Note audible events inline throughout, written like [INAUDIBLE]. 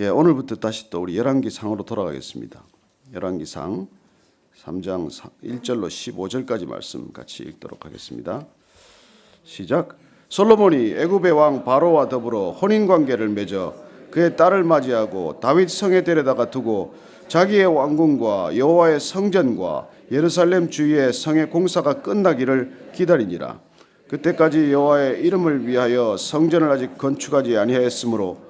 예, 오늘부터 다시 또 우리 열왕기상으로 돌아가겠습니다. 열왕기상 3장 1절로 15절까지 말씀 같이 읽도록 하겠습니다. 시작. 솔로몬이 애굽의 왕 바로와 더불어 혼인 관계를 맺어 그의 딸을 맞이하고 다윗 성에 데려다가 두고 자기의 왕궁과 여호와의 성전과 예루살렘 주위의 성의 공사가 끝나기를 기다리니라. 그때까지 여호와의 이름을 위하여 성전을 아직 건축하지 아니하였으므로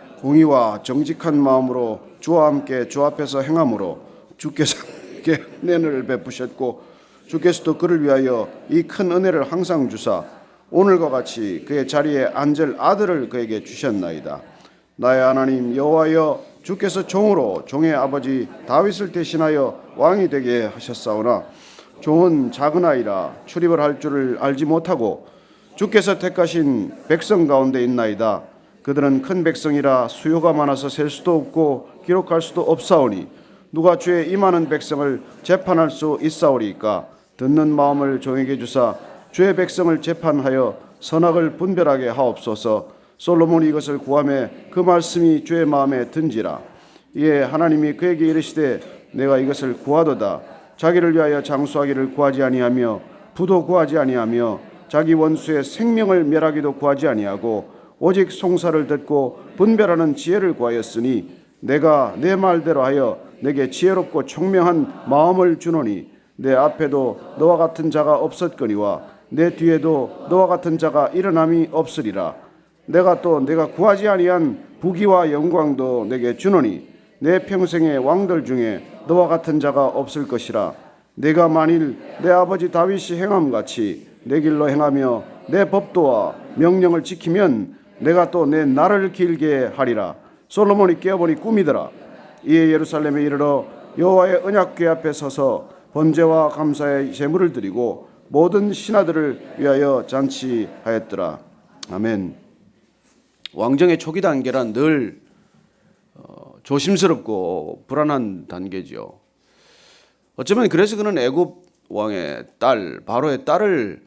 공의와 정직한 마음으로 주와 함께 주 앞에서 행함으로 주께서 그에게 [LAUGHS] 은혜를 베푸셨고 주께서도 그를 위하여 이 큰 은혜를 항상 주사 오늘과 같이 그의 자리에 앉을 아들을 그에게 주셨나이다. 나의 하나님 여호와여 주께서 종으로 종의 아버지 다윗을 대신하여 왕이 되게 하셨사오나 종은 작은 아이라 출입을 할 줄을 알지 못하고 주께서 택하신 백성 가운데 있나이다. 그들은 큰 백성이라 수요가 많아서 셀 수도 없고 기록할 수도 없사오니 누가 주의 임하는 백성을 재판할 수 있사오리이까? 듣는 마음을 종에게 주사 주의 백성을 재판하여 선악을 분별하게 하옵소서. 솔로몬이 이것을 구함에 그 말씀이 주의 마음에 든지라. 이에 하나님이 그에게 이르시되 내가 이것을 구하도다. 자기를 위하여 장수하기를 구하지 아니하며 부도 구하지 아니하며 자기 원수의 생명을 멸하기도 구하지 아니하고 오직 송사를 듣고 분별하는 지혜를 구하였으니 내가 내 말대로 하여 내게 지혜롭고 총명한 마음을 주노니 내 앞에도 너와 같은 자가 없었거니와 내 뒤에도 너와 같은 자가 일어남이 없으리라. 내가 또 내가 구하지 아니한 부귀와 영광도 내게 주노니 내 평생의 왕들 중에 너와 같은 자가 없을 것이라. 내가 만일 내 아버지 다윗이 행함 같이 내 길로 행하며 내 법도와 명령을 지키면 내가 또내 나를 길게 하리라 솔로몬이 깨어보니 꿈이더라 이에 예루살렘에 이르러 여호와의 언약궤 앞에 서서 번제와 감사의 제물을 드리고 모든 신하들을 위하여 잔치하였더라 아멘 왕정의 초기 단계란 늘 어, 조심스럽고 불안한 단계죠. 어쩌면 그래서 그는 애굽 왕의 딸 바로의 딸을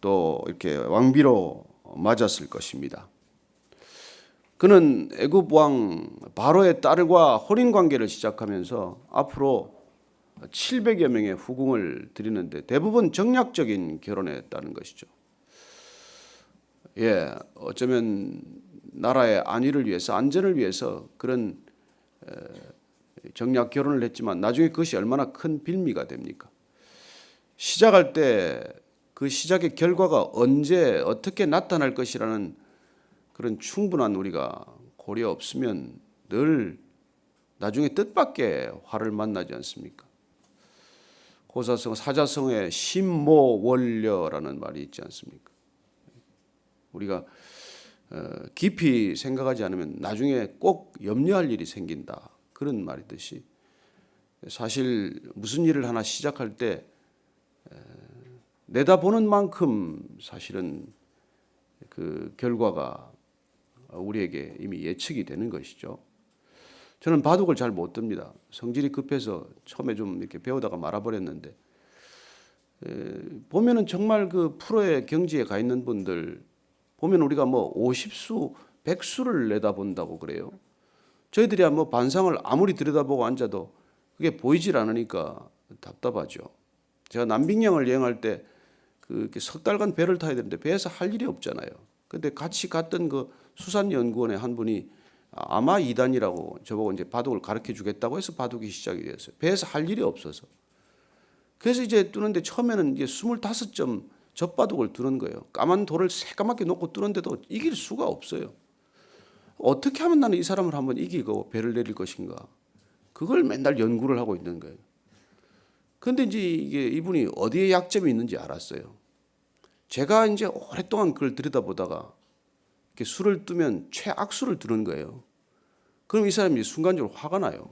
또 이렇게 왕비로 맞았을 것입니다. 그는 애굽 왕 바로의 딸과 혼인 관계를 시작하면서 앞으로 700여 명의 후궁을 드리는데 대부분 정략적인 결혼했다는 것이죠. 예, 어쩌면 나라의 안위를 위해서 안전을 위해서 그런 정략 결혼을 했지만 나중에 그것이 얼마나 큰 빌미가 됩니까? 시작할 때 그 시작의 결과가 언제 어떻게 나타날 것이라는 그런 충분한 우리가 고려 없으면 늘 나중에 뜻밖의 화를 만나지 않습니까? 고사성 사자성의 심모원려라는 말이 있지 않습니까? 우리가 어, 깊이 생각하지 않으면 나중에 꼭 염려할 일이 생긴다 그런 말이듯이 사실 무슨 일을 하나 시작할 때 내다보는 만큼 사실은 그 결과가 우리에게 이미 예측이 되는 것이죠. 저는 바둑을 잘 못 듭니다. 성질이 급해서 처음에 좀 이렇게 배우다가 말아버렸는데 보면은 정말 그 프로의 경지에 가 있는 분들 보면 우리가 뭐 50수, 100수를 내다본다고 그래요. 저희들이야 뭐 반상을 아무리 들여다보고 앉아도 그게 보이질 않으니까 답답하죠. 제가 남빙양을 여행할 때 그 석 달간 배를 타야 되는데 배에서 할 일이 없잖아요. 근데 같이 갔던 그 수산연구원의 한 분이 아마 이단이라고 저보고 이제 바둑을 가르쳐 주겠다고 해서 바둑이 시작이 되었어요. 배에서 할 일이 없어서. 그래서 이제 뜨는데 처음에는 이제 25점 젖바둑을 두는 거예요. 까만 돌을 새까맣게 놓고 뜨는데도 이길 수가 없어요. 어떻게 하면 나는 이 사람을 한번 이기고 배를 내릴 것인가? 그걸 맨날 연구를 하고 있는 거예요. 근데 이제 이게 이분이 어디에 약점이 있는지 알았어요. 제가 이제 오랫동안 그걸 들여다보다가 수를 뜨면 최악수를 두는 거예요. 그럼 이 사람이 순간적으로 화가 나요.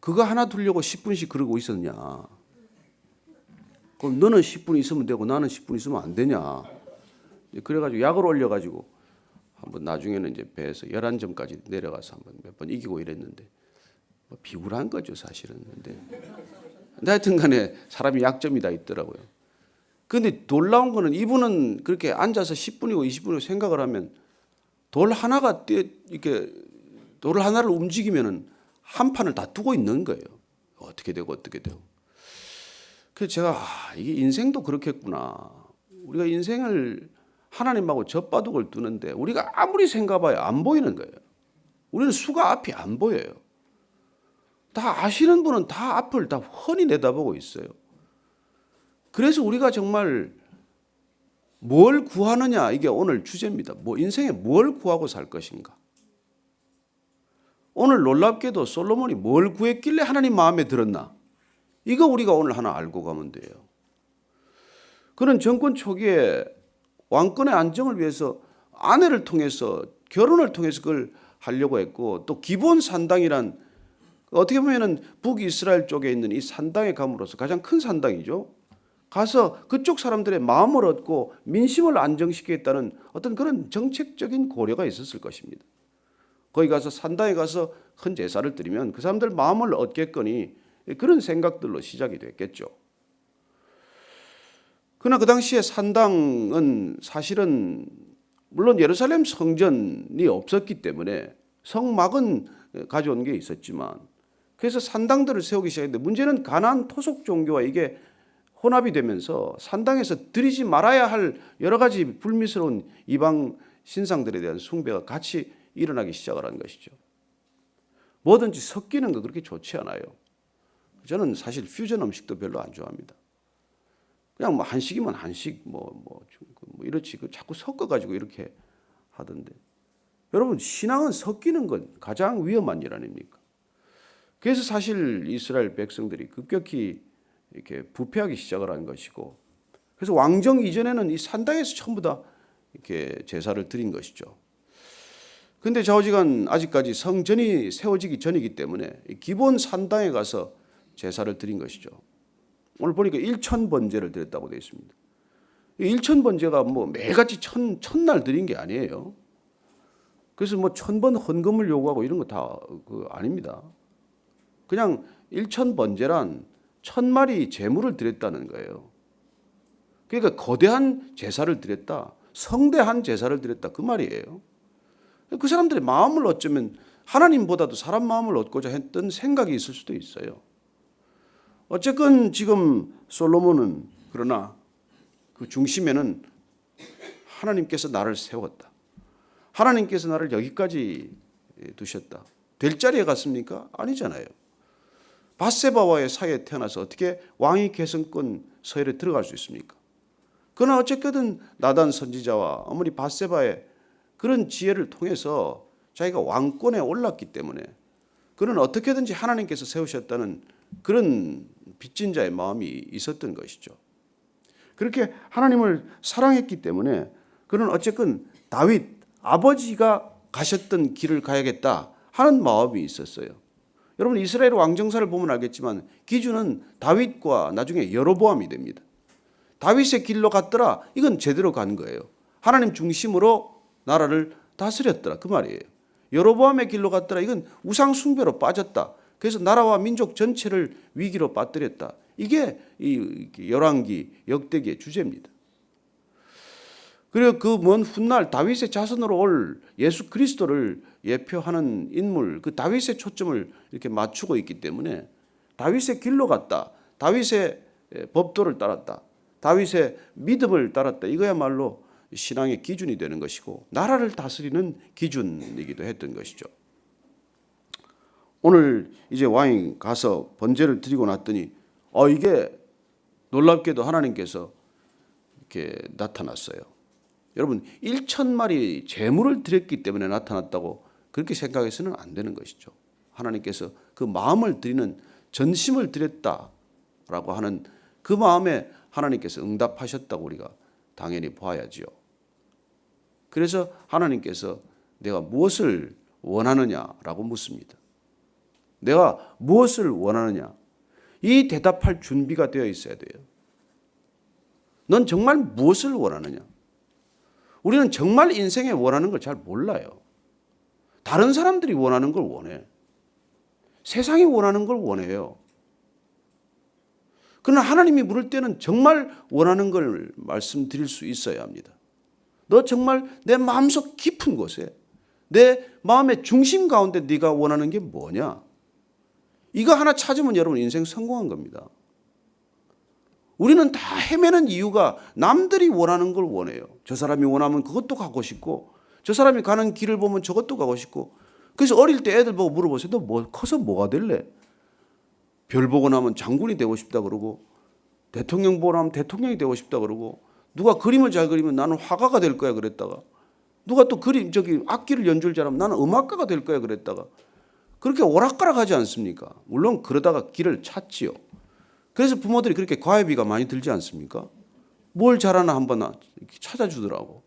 그거 하나 두려고 10분씩 그러고 있었냐? 그럼 너는 10분 있으면 되고 나는 10분 있으면 안 되냐? 그래가지고 약을 올려가지고 한번 나중에는 이제 배에서 11점까지 내려가서 한번 몇 번 이기고 이랬는데 뭐 비굴한 거죠 사실은. 근데 하여튼 간에 사람이 약점이 다 있더라고요. 근데 놀라운 거는 이분은 그렇게 앉아서 10분이고 20분이고 생각을 하면 돌 하나가 뛰 이렇게 돌 하나를 움직이면은 한 판을 다 두고 있는 거예요. 어떻게 되고 어떻게 되고. 그래서 제가 아, 이게 인생도 그렇겠구나. 우리가 인생을 하나님하고 젖바둑을 두는데 우리가 아무리 생각해봐야 안 보이는 거예요. 우리는 수가 앞이 안 보여요. 다 아시는 분은 다 앞을 다 훤히 내다보고 있어요. 그래서 우리가 정말 뭘 구하느냐 이게 오늘 주제입니다. 뭐 인생에 뭘 구하고 살 것인가? 오늘 놀랍게도 솔로몬이 뭘 구했길래 하나님 마음에 들었나? 이거 우리가 오늘 하나 알고 가면 돼요. 그는 정권 초기에 왕권의 안정을 위해서 아내를 통해서 결혼을 통해서 그걸 하려고 했고 또 기본 산당이란 어떻게 보면은 북이스라엘 쪽에 있는 이 산당에 감으로써 가장 큰 산당이죠. 가서 그쪽 사람들의 마음을 얻고 민심을 안정시키겠다는 어떤 그런 정책적인 고려가 있었을 것입니다. 거기 가서 산당에 가서 큰 제사를 드리면 그 사람들 마음을 얻겠거니 그런 생각들로 시작이 됐겠죠. 그러나 그 당시에 산당은 사실은 물론 예루살렘 성전이 없었기 때문에 성막은 가져온 게 있었지만 그래서 산당들을 세우기 시작했는데 문제는 가나안 토속 종교와 이게 혼합이 되면서 산당에서 드리지 말아야 할 여러 가지 불미스러운 이방 신상들에 대한 숭배가 같이 일어나기 시작을 한 것이죠. 뭐든지 섞이는 거 그렇게 좋지 않아요. 저는 사실 퓨전 음식도 별로 안 좋아합니다. 그냥 뭐 한식이면 한식 뭐뭐뭐 이렇지 그 자꾸 섞어 가지고 이렇게 하던데 여러분 신앙은 섞이는 건 가장 위험한 일 아닙니까? 그래서 사실 이스라엘 백성들이 급격히 이렇게 부패하기 시작을 한 것이고 그래서 왕정 이전에는 이 산당에서 전부 다 이렇게 제사를 드린 것이죠. 근데 좌우지간 아직까지 성전이 세워지기 전이기 때문에 기본 산당에 가서 제사를 드린 것이죠. 오늘 보니까 일천 번제를 드렸다고 되어 있습니다. 일천 번제가 뭐 매같이 천 천날 드린 게 아니에요. 그래서 뭐 천 번 헌금을 요구하고 이런 거 다 그 아닙니다. 그냥 일천 번제란 천 마리 제물을 드렸다는 거예요. 그러니까 거대한 제사를 드렸다, 성대한 제사를 드렸다 그 말이에요. 그 사람들의 마음을 어쩌면 하나님보다도 사람 마음을 얻고자 했던 생각이 있을 수도 있어요. 어쨌건 지금 솔로몬은 그러나 그 중심에는 하나님께서 나를 세웠다. 하나님께서 나를 여기까지 두셨다. 될 자리에 갔습니까? 아니잖아요. 바세바와의 사이에 태어나서 어떻게 왕위 계승권 서열에 들어갈 수 있습니까? 그러나 어쨌든 나단 선지자와 어머니 바세바의 그런 지혜를 통해서 자기가 왕권에 올랐기 때문에 그는 어떻게든지 하나님께서 세우셨다는 그런 빚진 자의 마음이 있었던 것이죠. 그렇게 하나님을 사랑했기 때문에 그는 어쨌든 다윗 아버지가 가셨던 길을 가야겠다 하는 마음이 있었어요. 여러분 이스라엘 왕정사를 보면 알겠지만 기준은 다윗과 나중에 여로보암이 됩니다. 다윗의 길로 갔더라. 이건 제대로 간 거예요. 하나님 중심으로 나라를 다스렸더라 그 말이에요. 여로보암의 길로 갔더라. 이건 우상 숭배로 빠졌다. 그래서 나라와 민족 전체를 위기로 빠뜨렸다. 이게 이 열왕기 역대기의 주제입니다. 그리고 그 먼 훗날 다윗의 자손으로 올 예수 그리스도를 예표하는 인물, 그 다윗의 초점을 이렇게 맞추고 있기 때문에 다윗의 길로 갔다. 다윗의 법도를 따랐다. 다윗의 믿음을 따랐다. 이거야말로 신앙의 기준이 되는 것이고 나라를 다스리는 기준이기도 했던 것이죠. 오늘 이제 왕이 가서 번제를 드리고 났더니 어 이게 놀랍게도 하나님께서 이렇게 나타났어요. 여러분 1천 마리 제물을 드렸기 때문에 나타났다고 그렇게 생각해서는 안 되는 것이죠. 하나님께서 그 마음을 드리는 전심을 드렸다라고 하는 그 마음에 하나님께서 응답하셨다고 우리가 당연히 봐야지요. 그래서 하나님께서 내가 무엇을 원하느냐라고 묻습니다. 내가 무엇을 원하느냐? 이 대답할 준비가 되어 있어야 돼요. 넌 정말 무엇을 원하느냐? 우리는 정말 인생에 원하는 걸 잘 몰라요. 다른 사람들이 원하는 걸 원해. 세상이 원하는 걸 원해요. 그러나 하나님이 물을 때는 정말 원하는 걸 말씀드릴 수 있어야 합니다. 너 정말 내 마음속 깊은 곳에 내 마음의 중심 가운데 네가 원하는 게 뭐냐? 이거 하나 찾으면 여러분 인생 성공한 겁니다. 우리는 다 헤매는 이유가 남들이 원하는 걸 원해요. 저 사람이 원하면 그것도 가고 싶고 저 사람이 가는 길을 보면 저것도 가고 싶고 그래서 어릴 때 애들 보고 물어보세요. 너 뭐 커서 뭐가 될래? 별 보고 나면 장군이 되고 싶다 그러고 대통령 보고 나면 대통령이 되고 싶다 그러고 누가 그림을 잘 그리면 나는 화가가 될 거야 그랬다가 누가 또 그림 저기 악기를 연주를 잘하면 나는 음악가가 될 거야 그랬다가 그렇게 오락가락 하지 않습니까? 물론 그러다가 길을 찾지요. 그래서 부모들이 그렇게 과외비가 많이 들지 않습니까? 뭘 잘하나 한번 찾아주더라고.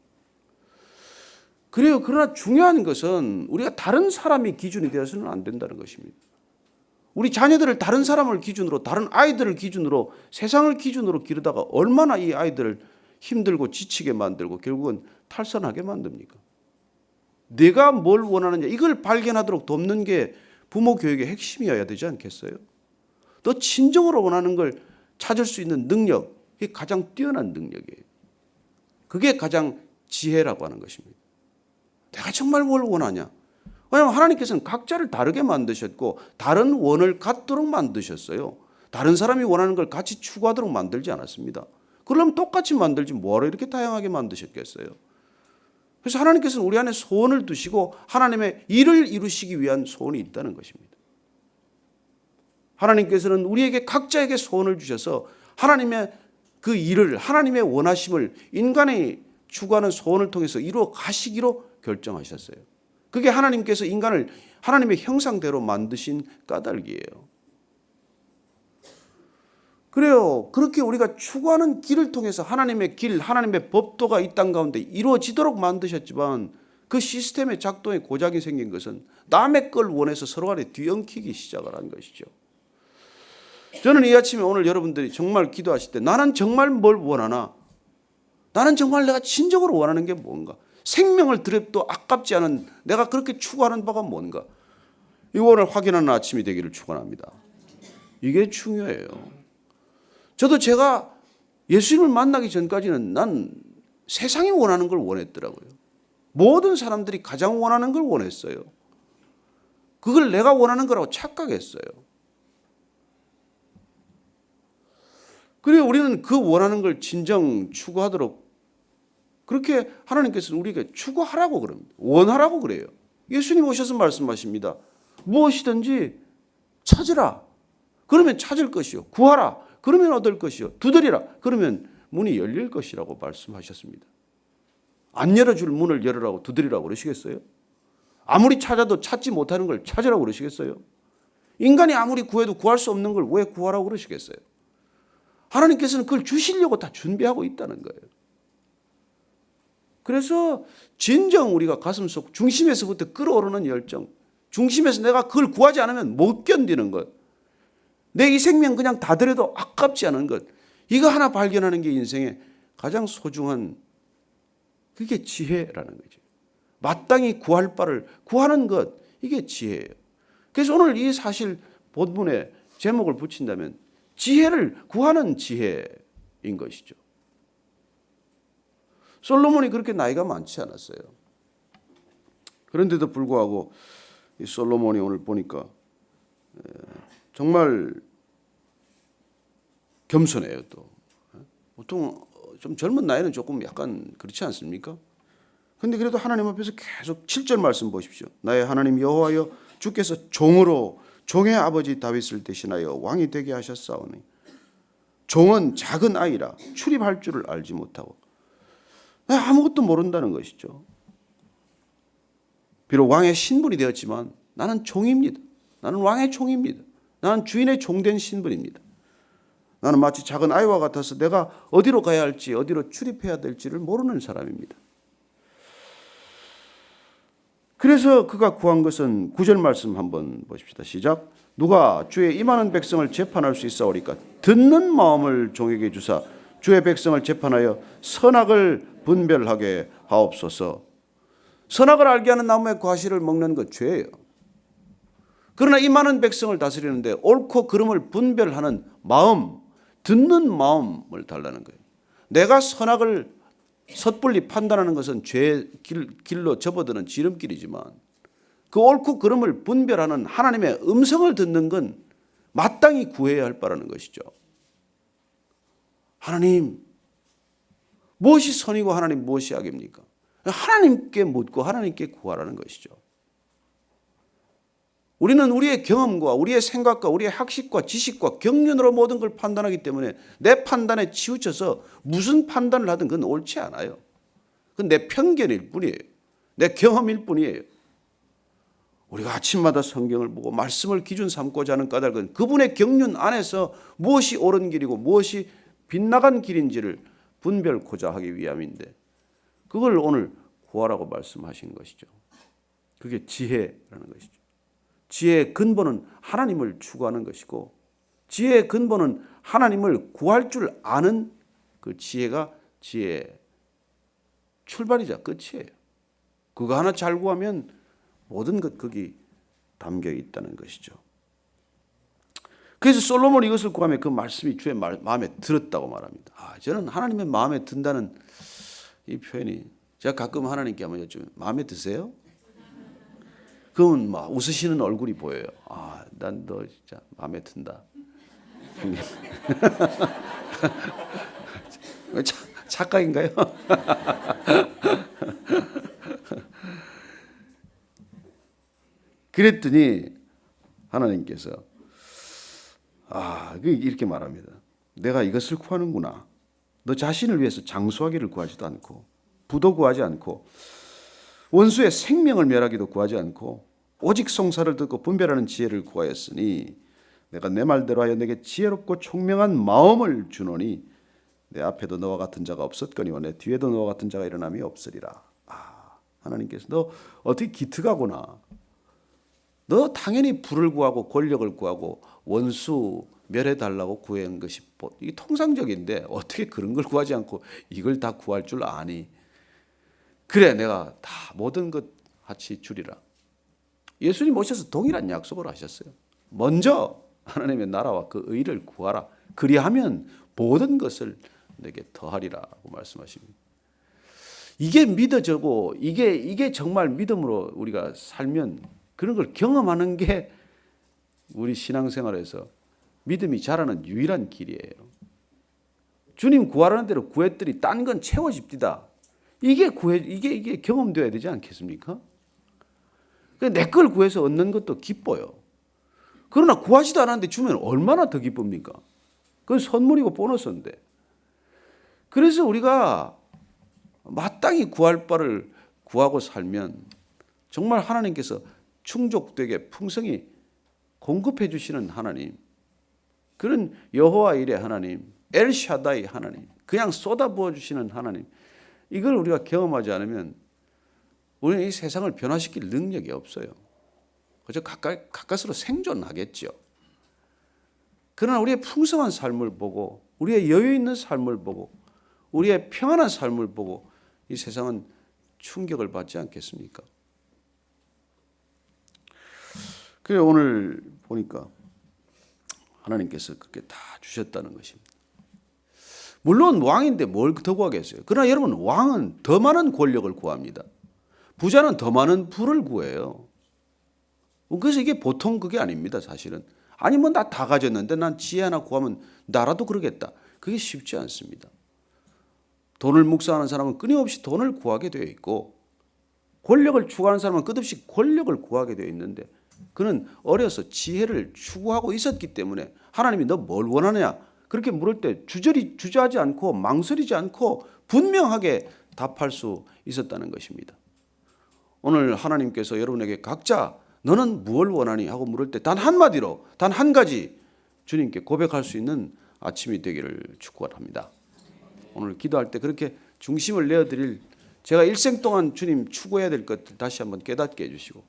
그래요. 그러나 중요한 것은 우리가 다른 사람이 기준이 되어서는 안 된다는 것입니다. 우리 자녀들을 다른 사람을 기준으로, 다른 아이들을 기준으로, 세상을 기준으로 기르다가 얼마나 이 아이들을 힘들고 지치게 만들고 결국은 탈선하게 만듭니까? 내가 뭘 원하느냐 이걸 발견하도록 돕는 게 부모 교육의 핵심이어야 되지 않겠어요? 너 진정으로 원하는 걸 찾을 수 있는 능력, 이게 가장 뛰어난 능력이에요. 그게 가장 지혜라고 하는 것입니다. 내가 정말 뭘 원하냐? 왜냐하면 하나님께서는 각자를 다르게 만드셨고 다른 원을 갖도록 만드셨어요. 다른 사람이 원하는 걸 같이 추구하도록 만들지 않았습니다. 그러면 똑같이 만들지 뭐하러 이렇게 다양하게 만드셨겠어요? 그래서 하나님께서는 우리 안에 소원을 두시고 하나님의 일을 이루시기 위한 소원이 있다는 것입니다. 하나님께서는 우리에게 각자에게 소원을 주셔서 하나님의 그 일을 하나님의 원하심을 인간이 추구하는 소원을 통해서 이루어 가시기로 결정하셨어요. 그게 하나님께서 인간을 하나님의 형상대로 만드신 까닭이에요. 그래요. 그렇게 우리가 추구하는 길을 통해서 하나님의 길, 하나님의 법도가 이 땅 가운데 이루어지도록 만드셨지만 그 시스템의 작동에 고장이 생긴 것은 남의 걸 원해서 서로 간에 뒤엉키기 시작을 한 것이죠. 저는 이 아침에 오늘 여러분들이 정말 기도하실 때 나는 정말 뭘 원하나? 나는 정말 내가 진정으로 원하는 게 뭔가? 생명을 드려도 아깝지 않은 내가 그렇게 추구하는 바가 뭔가? 이거 오늘 확인하는 아침이 되기를 축원합니다. 이게 중요해요. 저도 제가 예수님을 만나기 전까지는 난 세상이 원하는 걸 원했더라고요. 모든 사람들이 가장 원하는 걸 원했어요. 그걸 내가 원하는 거라고 착각했어요. 그래 우리는 그 원하는 걸 진정 추구하도록 그렇게 하나님께서는 우리에게 추구하라고 그럽니다. 원하라고 그래요. 예수님 오셔서 말씀하십니다. 무엇이든지 찾으라. 그러면 찾을 것이요. 구하라. 그러면 얻을 것이요. 두드리라. 그러면 문이 열릴 것이라고 말씀하셨습니다. 안 열어줄 문을 열으라고 두드리라고 그러시겠어요? 아무리 찾아도 찾지 못하는 걸 찾으라고 그러시겠어요? 인간이 아무리 구해도 구할 수 없는 걸 왜 구하라고 그러시겠어요? 하나님께서는 그걸 주시려고 다 준비하고 있다는 거예요. 그래서 진정 우리가 가슴속 중심에서부터 끌어오르는 열정, 중심에서 내가 그걸 구하지 않으면 못 견디는 것, 내 이 생명 그냥 다 들여도 아깝지 않은 것, 이거 하나 발견하는 게 인생의 가장 소중한 그게 지혜라는 거죠. 마땅히 구할 바를 구하는 것, 이게 지혜예요. 그래서 오늘 이 사실 본문에 제목을 붙인다면 지혜를 구하는 지혜인 것이죠. 솔로몬이 그렇게 나이가 많지 않았어요. 그런데도 불구하고 이 솔로몬이 오늘 보니까 정말 겸손해요 또. 보통 좀 젊은 나이는 조금 약간 그렇지 않습니까? 근데 그래도 하나님 앞에서 계속 7절 말씀 보십시오. 나의 하나님 여호와여 주께서 종으로 종의 아버지 다윗을 대신하여 왕이 되게 하셨사오니 종은 작은 아이라 출입할 줄을 알지 못하고 아무것도 모른다는 것이죠. 비록 왕의 신분이 되었지만 나는 종입니다. 나는 왕의 종입니다. 나는 주인의 종된 신분입니다. 나는 마치 작은 아이와 같아서 내가 어디로 가야 할지, 어디로 출입해야 될지를 모르는 사람입니다. 그래서 그가 구한 것은 구절 말씀 한번 보십시다. 시작. 누가 주의 임하는 백성을 재판할 수 있사오리까 듣는 마음을 종에게 주사 주의 백성을 재판하여 선악을 분별하게 하옵소서. 선악을 알게 하는 나무의 과실을 먹는 것 죄예요. 그러나 이 많은 백성을 다스리는데 옳고 그름을 분별하는 마음, 듣는 마음을 달라는 거예요. 내가 선악을 섣불리 판단하는 것은 죄의 길, 길로 접어드는 지름길이지만 그 옳고 그름을 분별하는 하나님의 음성을 듣는 건 마땅히 구해야 할 바라는 것이죠. 하나님, 무엇이 선이고 하나님 무엇이 악입니까? 하나님께 묻고 하나님께 구하라는 것이죠. 우리는 우리의 경험과 우리의 생각과 우리의 학식과 지식과 경륜으로 모든 걸 판단하기 때문에 내 판단에 치우쳐서 무슨 판단을 하든 그건 옳지 않아요. 그건 내 편견일 뿐이에요. 내 경험일 뿐이에요. 우리가 아침마다 성경을 보고 말씀을 기준 삼고자 하는 까닭은 그분의 경륜 안에서 무엇이 옳은 길이고 무엇이 빗나간 길인지를 분별코자 하기 위함인데 그걸 오늘 구하라고 말씀하신 것이죠. 그게 지혜라는 것이죠. 지혜의 근본은 하나님을 추구하는 것이고 지혜의 근본은 하나님을 구할 줄 아는 그 지혜가 지혜의 출발이자 끝이에요. 그거 하나 잘 구하면 모든 것 거기 담겨 있다는 것이죠. 그래서 솔로몬 이것을 구하며 그 말씀이 주의 말, 마음에 들었다고 말합니다. 아, 저는 하나님의 마음에 든다는 이 표현이 제가 가끔 하나님께 한번 여쭈면 마음에 드세요? 그러면 막 웃으시는 얼굴이 보여요. 아, 난 너 진짜 마음에 든다. [LAUGHS] 차, 착각인가요? [LAUGHS] 그랬더니 하나님께서 아, 그 이렇게 말합니다. 내가 이것을 구하는구나. 너 자신을 위해서 장수하기를 구하지도 않고 부도 구하지 않고 원수의 생명을 멸하기도 구하지 않고 오직 성사를 듣고 분별하는 지혜를 구하였으니 내가 내 말대로 하여 내게 지혜롭고 총명한 마음을 주노니 내 앞에도 너와 같은 자가 없었거니와 내 뒤에도 너와 같은 자가 일어남이 없으리라. 아, 하나님께서 너 어떻게 기특하구나. 너 당연히 불을 구하고 권력을 구하고 원수 멸해 달라고 구한 것이 뭐, 이게 통상적인데 어떻게 그런 걸 구하지 않고 이걸 다 구할 줄 아니? 그래 내가 다 모든 것 같이 주리라. 예수님 오셔서 동일한 약속을 하셨어요. 먼저 하나님의 나라와 그 의를 구하라. 그리하면 모든 것을 내게 더하리라고 말씀하십니다. 이게 믿어지고 이게 이게 정말 믿음으로 우리가 살면 그런 걸 경험하는 게 우리 신앙생활에서 믿음이 자라는 유일한 길이에요. 주님 구하라는 대로 구했더니 딴 건 채워집디다. 이게 구해 이게 이게 경험돼야 되지 않겠습니까? 내 걸 구해서 얻는 것도 기뻐요. 그러나 구하지도 않았는데 주면 얼마나 더 기쁩니까? 그건 선물이고 보너스인데. 그래서 우리가 마땅히 구할 바를 구하고 살면 정말 하나님께서 충족되게 풍성히 공급해 주시는 하나님. 그런 여호와 일의 하나님, 엘샤다이 하나님, 그냥 쏟아부어 주시는 하나님. 이걸 우리가 경험하지 않으면 우리는 이 세상을 변화시킬 능력이 없어요. 그저 가까, 가까스로 생존하겠죠. 그러나 우리의 풍성한 삶을 보고 우리의 여유 있는 삶을 보고 우리의 평안한 삶을 보고 이 세상은 충격을 받지 않겠습니까? 그래 오늘 보니까 하나님께서 그렇게 다 주셨다는 것입니다. 물론 왕인데 뭘 더 구하겠어요. 그러나 여러분 왕은 더 많은 권력을 구합니다. 부자는 더 많은 부를 구해요. 그래서 이게 보통 그게 아닙니다, 사실은. 아니면 나다 가졌는데 난 지혜 하나 구하면 나라도 그러겠다. 그게 쉽지 않습니다. 돈을 묵상하는 사람은 끊임없이 돈을 구하게 되어 있고 권력을 추구하는 사람은 끝없이 권력을 구하게 되어 있는데 그는 어려서 지혜를 추구하고 있었기 때문에 하나님이 너 뭘 원하느냐 그렇게 물을 때 주저리 주저하지 않고 망설이지 않고 분명하게 답할 수 있었다는 것입니다. 오늘 하나님께서 여러분에게 각자 너는 무엇을 원하니 하고 물을 때 단 한마디로 단 한 가지 주님께 고백할 수 있는 아침이 되기를 축원합니다. 오늘 기도할 때 그렇게 중심을 내어 드릴 제가 일생 동안 주님 추구해야 될 것들 다시 한번 깨닫게 해주시고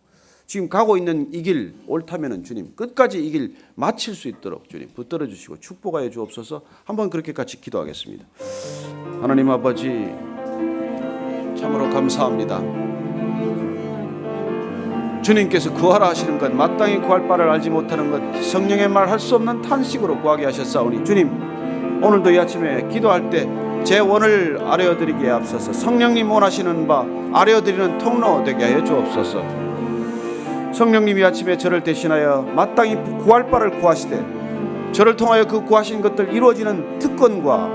지금 가고 있는 이 길 옳다면은 주님 끝까지 이 길 마칠 수 있도록 주님 붙들어 주시고 축복하여 주옵소서 한번 그렇게 같이 기도하겠습니다. 하나님 아버지 참으로 감사합니다. 주님께서 구하라 하시는 것 마땅히 구할 바를 알지 못하는 것 성령의 말 할 수 없는 탄식으로 구하게 하셨사오니 주님 오늘도 이 아침에 기도할 때 제 원을 아뢰어드리기에 앞서서 성령님 원하시는 바 아뢰어드리는 통로 되게 하여 주옵소서. 성령님이 아침에 저를 대신하여 마땅히 구할 바를 구하시되 저를 통하여 그 구하신 것들 이루어지는 특권과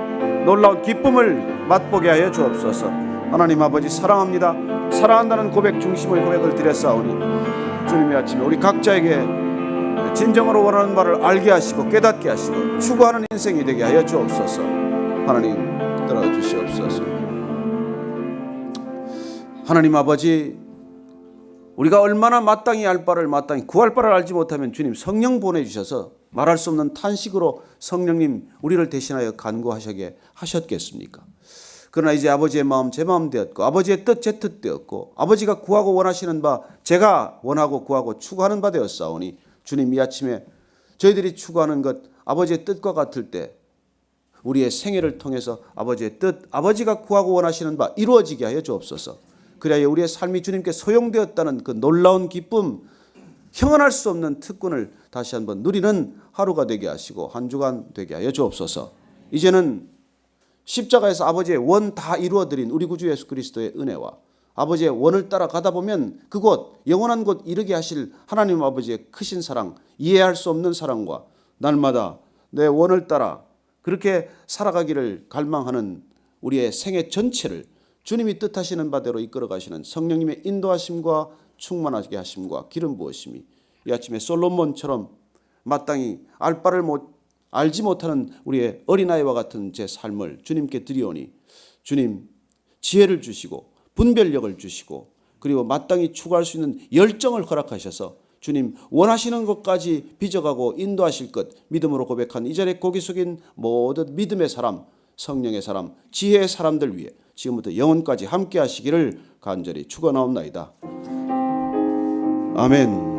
놀라운 기쁨을 맛보게 하여 주옵소서 하나님 아버지 사랑합니다. 사랑한다는 고백 중심의 고백을 드렸사오니 주님의 아침에 우리 각자에게 진정으로 원하는 바를 알게 하시고 깨닫게 하시고 추구하는 인생이 되게 하여 주옵소서. 하나님 들어주시옵소서. 하나님 아버지 우리가 얼마나 마땅히 알 바를 마땅히 구할 바를 알지 못하면 주님 성령 보내주셔서 말할 수 없는 탄식으로 성령님 우리를 대신하여 간구하시게 하셨겠습니까? 그러나 이제 아버지의 마음 제 마음 되었고 아버지의 뜻 제 뜻 되었고 아버지가 구하고 원하시는 바 제가 원하고 구하고 추구하는 바 되었사오니 주님 이 아침에 저희들이 추구하는 것 아버지의 뜻과 같을 때 우리의 생애를 통해서 아버지의 뜻 아버지가 구하고 원하시는 바 이루어지게 하여 주옵소서. 그래야 우리의 삶이 주님께 소용되었다는 그 놀라운 기쁨 형언할 수 없는 특권을 다시 한번 누리는 하루가 되게 하시고 한 주간 되게 하여 주옵소서. 이제는 십자가에서 아버지의 원 다 이루어 드린 우리 구주 예수 그리스도의 은혜와 아버지의 원을 따라 가다 보면 그곳 영원한 곳 이르게 하실 하나님 아버지의 크신 사랑 이해할 수 없는 사랑과 날마다 내 원을 따라 그렇게 살아가기를 갈망하는 우리의 생애 전체를 주님이 뜻하시는 바대로 이끌어 가시는 성령님의 인도하심과 충만하게 하심과 기름 부으심이 이 아침에 솔로몬처럼 마땅히 알 바를 못 알지 못하는 우리의 어린아이와 같은 제 삶을 주님께 드리오니 주님 지혜를 주시고 분별력을 주시고 그리고 마땅히 추구할 수 있는 열정을 허락하셔서 주님 원하시는 것까지 빚어가고 인도하실 것 믿음으로 고백한 이 자리에 고기 숙인 모든 믿음의 사람 성령의 사람 지혜의 사람들 위해 지금부터 영원까지 함께 하시기를 간절히 축원하옵나이다. 아멘.